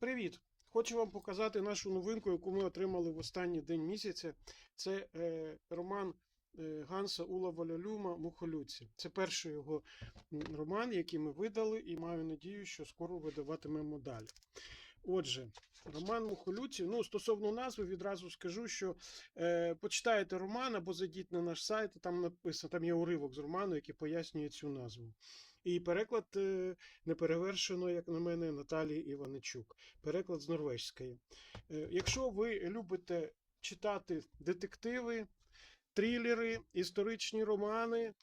Привіт! Хочу вам показати нашу новинку, яку ми отримали в останній день місяця. Це е, роман е, Ганса Ула Валялюма Мухолюці. Це перший його роман, який ми видали, і маю надію, що скоро видаватимемо далі. Отже, роман Мухолюці. Ну, стосовно назви, відразу скажу, що е, почитайте роман або зайдіть на наш сайт, там написано, там є уривок з роману, який пояснює цю назву. І переклад е, не перевершено, як на мене, Наталії Іваничук. Переклад з норвезької. Е, Якщо ви любите читати детективи, трилери, історичні романи,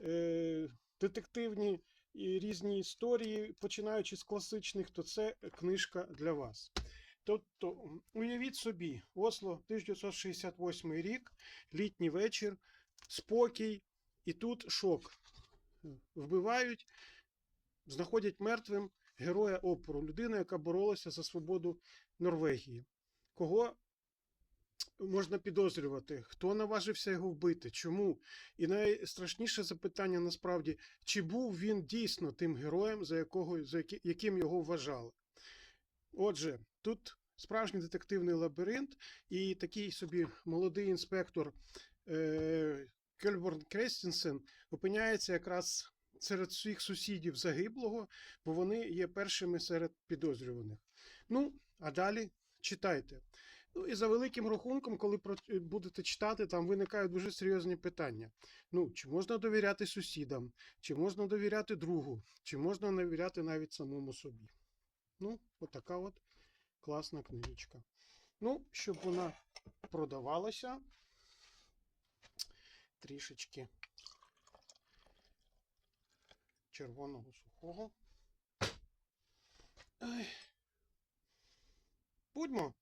е, детективні і різні історії, починаючи з класичних, то це книжка для вас. Тобто, уявіть собі, Осло 1968 рік, літній вечір, спокій, і тут шок. Вбивають, знаходять мертвим героя опору, людину, яка боролася за свободу Норвегії. Кого можна підозрювати? Хто наважився його вбити? Чому? І найстрашніше запитання насправді, чи був він дійсно тим героєм, за, якого, за яким його вважали? Отже, тут справжній детективний лабіринт, і такий собі молодий інспектор е, Кельборн Крестінсен опиняється якраз серед своїх сусідів загиблого, бо вони є першими серед підозрюваних. Ну, а далі читайте. Ну і за великим рахунком, коли будете читати, там виникають дуже серйозні питання. Ну, чи можна довіряти сусідам, чи можна довіряти другу, чи можна довіряти навіть самому собі. Ну, отака от класна книжечка. Ну, щоб вона продавалася трішечки червоного сухого. Будьмо.